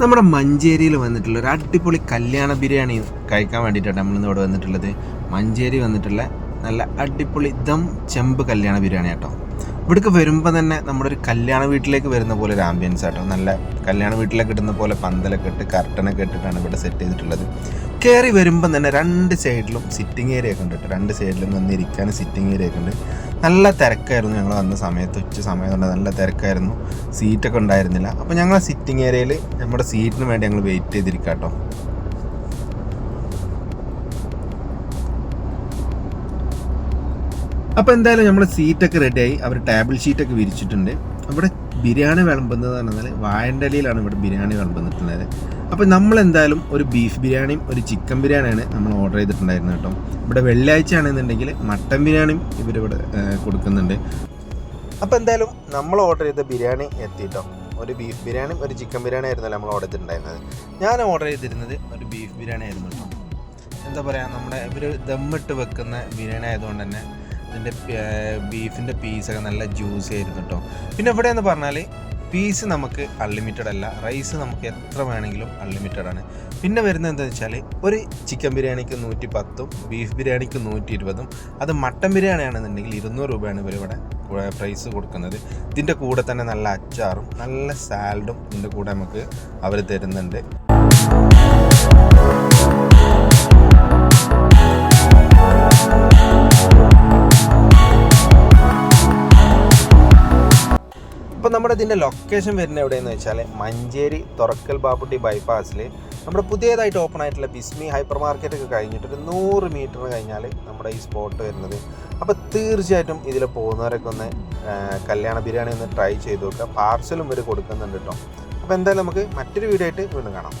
നമ്മുടെ മഞ്ചേരിയിൽ വന്നിട്ടുള്ള ഒരു അടിപൊളി കല്യാണ ബിരിയാണി കഴിക്കാൻ വേണ്ടിയിട്ടാണ് നമ്മളിന്ന് ഇവിടെ വന്നിട്ടുള്ളത്. മഞ്ചേരി വന്നിട്ടുള്ള നല്ല അടിപൊളി ദം ചെമ്പ് കല്യാണ ബിരിയാണി കേട്ടോ ഇവിടേക്ക് വരുമ്പോൾ തന്നെ നമ്മുടെ ഒരു കല്യാണ വീട്ടിലേക്ക് വരുന്ന പോലെ ഒരു ആംബിയൻസ് ആട്ടോ. നല്ല കല്യാണ വീട്ടിലേക്ക് ഇടുന്ന പോലെ പന്തലൊക്കെ ഇട്ട് കർട്ടനൊക്കെ ഇട്ടിട്ടാണ് ഇവിടെ സെറ്റ് ചെയ്തിട്ടുള്ളത്. കയറി വരുമ്പോൾ തന്നെ രണ്ട് സൈഡിലും സിറ്റിംഗ് ഏരിയ ഒക്കെ ഉണ്ട് കേട്ടോ രണ്ട് സൈഡിലും നിന്ന് ഇരിക്കാൻ സിറ്റിംഗ് ഏരിയ ഒക്കെ ഉണ്ട്. നല്ല തിരക്കായിരുന്നു ഞങ്ങൾ വന്ന സമയത്ത് ഉച്ച സമയം കൊണ്ട് നല്ല തിരക്കായിരുന്നു. സീറ്റൊക്കെ ഉണ്ടായിരുന്നില്ല. അപ്പോൾ ഞങ്ങൾ സിറ്റിംഗ് ഏരിയയിൽ നമ്മുടെ സീറ്റിന് വേണ്ടി ഞങ്ങൾ വെയിറ്റ് ചെയ്തിരിക്കാം കേട്ടോ അപ്പോൾ എന്തായാലും നമ്മൾ സീറ്റൊക്കെ റെഡിയായി അവർ ടേബിൾ ഷീറ്റൊക്കെ വിരിച്ചിട്ടുണ്ട്. അവിടെ ബിരിയാണി വിളമ്പുന്നത് പറഞ്ഞാൽ വായണ്ടലിയിലാണ് ഇവിടെ ബിരിയാണി വിളമ്പുന്നിട്ടുള്ളത്. അപ്പോൾ നമ്മൾ എന്തായാലും ഒരു ബീഫ് ബിരിയാണിയും ഒരു ചിക്കൻ ബിരിയാണിയാണ് നമ്മൾ ഓർഡർ ചെയ്തിട്ടുണ്ടായിരുന്നത് കേട്ടോ. ഇവിടെ വെള്ളിയാഴ്ച ആണെന്നുണ്ടെങ്കിൽ മട്ടൻ ബിരിയാണിയും ഇവരിവിടെ കൊടുക്കുന്നുണ്ട്. അപ്പോൾ എന്തായാലും നമ്മൾ ഓർഡർ ചെയ്ത ബിരിയാണി എത്തിയിട്ടോ ഒരു ബീഫ് ബിരിയാണി ഒരു ചിക്കൻ ബിരിയാണി ആയിരുന്നല്ലോ നമ്മൾ ഓർഡർ ചെയ്തിട്ടുണ്ടായിരുന്നത്. ഞാൻ ഓർഡർ ചെയ്തിരുന്നത് ഒരു ബീഫ് ബിരിയാണി ആയിരുന്നു കേട്ടോ. എന്താ പറയുക നമ്മുടെ ഇവർ ദമ്മിട്ട് വെക്കുന്ന ബിരിയാണി ആയതുകൊണ്ട് തന്നെ ഇതിന്റെ ബീഫിന്റെ പീസൊക്കെ നല്ല ജ്യൂസി ആയിരുന്നു കേട്ടോ പിന്നെ ഇവിടെ എന്ന് പറഞ്ഞാൽ പീസ് നമുക്ക് അൺലിമിറ്റഡ് അല്ല. റൈസ് നമുക്ക് എത്ര വേണമെങ്കിലും അൺലിമിറ്റഡ് ആണ്. പിന്നെ വരുന്നത് എന്താണെന്ന് വെച്ചാൽ ഒരു ചിക്കൻ ബിരിയാണിക്ക് നൂറ്റി പത്തും ബീഫ് ബിരിയാണിക്ക് നൂറ്റി ഇരുപതും അത് മട്ടൻ ബിരിയാണി ആണെന്നുണ്ടെങ്കിൽ ഇരുന്നൂറ് രൂപയാണ് ഇവർ ഇവിടെ പ്രൈസ് കൊടുക്കുന്നത്. ഇതിന്റെ കൂടെ തന്നെ നല്ല അച്ചാറും നല്ല സാലഡും ഇതിന്റെ കൂടെ നമുക്ക് അവർ തരുന്നുണ്ട്. അപ്പോൾ നമ്മുടെ ഇതിന്റെ ലൊക്കേഷൻ വരുന്നത് എവിടെയെന്ന് വെച്ചാൽ മഞ്ചേരി തുറക്കൽ ബാപ്പുട്ടി ബൈപ്പാസിൽ നമ്മുടെ പുതിയതായിട്ട് ഓപ്പൺ ആയിട്ടുള്ള ബിസ്മി ഹൈപ്പർ മാർക്കറ്റ് ഒക്കെ കഴിഞ്ഞിട്ട് ഒരു നൂറ് മീറ്റർ കഴിഞ്ഞാൽ നമ്മുടെ ഈ സ്പോട്ട് വരുന്നത്. അപ്പോൾ തീർച്ചയായിട്ടും ഇതിൽ പോകുന്നവരൊക്കെ ഒന്ന് കല്യാണ ബിരിയാണി ഒന്ന് ട്രൈ ചെയ്ത് നോക്കുക. പാർസലും ഇവർ കൊടുക്കുന്നുണ്ട് കേട്ടോ അപ്പോൾ എന്തായാലും നമുക്ക് മറ്റൊരു വീഡിയോ ആയിട്ട് വീണ്ടും കാണാം.